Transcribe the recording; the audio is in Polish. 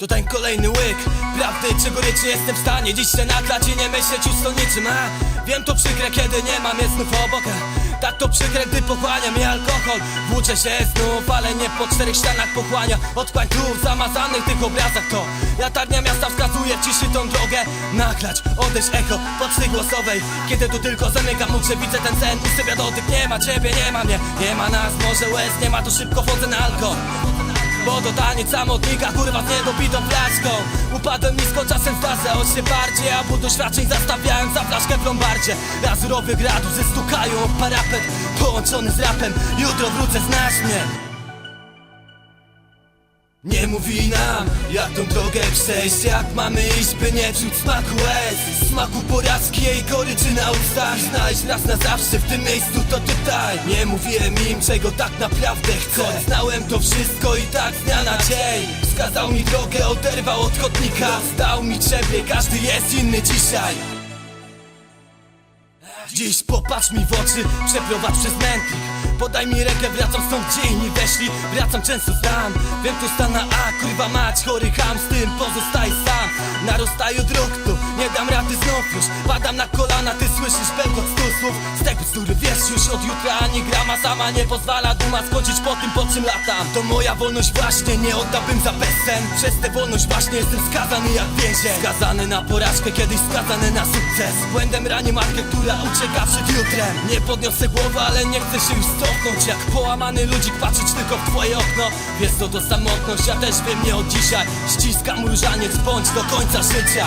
To ten kolejny łyk Prawdy, czego nie jestem w stanie Dziś się nagrać i nie myśleć już o niczym a? Wiem to przykre, kiedy nie mam je znów obok a? Tak to przykre, gdy pochłania mnie alkohol Włóczę się znów, ale nie po czterech ścianach pochłania Odkłań tu w zamazanych tych obrazach to Latarnia miasta wskazuje w ciszy tą drogę Nagrać, odejść echo poczty głosowej Kiedy tu tylko zamykam oczy, widzę ten sen Usypia dotyk, nie ma ciebie, nie ma mnie Nie ma nas, może łez, nie ma to szybko wchodzę na alko bo to taniec samotnika, kurwa z niedobitą flaszką Upadłem nisko, czasem zdarzało się bardziej A ból doświadczeń zastawiałem za flaszkę w lombardzie. Lazurowy gradu zestukają o parapet Połączony z rapem, jutro wrócę, znasz mnie nie mówi nam, jak tą drogę przejść Jak mamy iść, by nie czuć smaku łez. Smaku porażki, jej goryczy na ustach. Znaleźć raz na zawsze w tym miejscu, to tutaj Nie mówiłem im, czego tak naprawdę chcę Znałem to wszystko i tak z dnia na dzień. Wskazał mi drogę, oderwał od chodnika. Zdał mi ciebie, każdy jest inny dzisiaj Dziś popatrz mi w oczy, przeprowadź przez mętlik. Podaj mi rękę, wracam stąd gdzie inni weszli. Wracam często znam, wiem tu stana A Kurwa mać, chory ham, z tym pozostaj sam. Narostają dróg tu, nie dam rady znów już. Padam na kolana, ty słyszysz bełkot stu słów. Z tego bzdury wiesz już od jutra ani grama Sama nie pozwala duma skończyć po tym po czym latam. To moja wolność właśnie, nie oddałbym za bezsen Przez tę wolność właśnie jestem skazany jak więzień. Skazany na porażkę, kiedyś skazany na sukces. Błędem ranię matkę, która ucieka przed jutrem. Nie podniosę głowy, ale nie chcę się już cofnąć. Jak połamany ludzik patrzeć tylko w twoje okno. Wiesz co to samotność, ja też wiem nie od dzisiaj. Ściskam różaniec, bądź do końca życia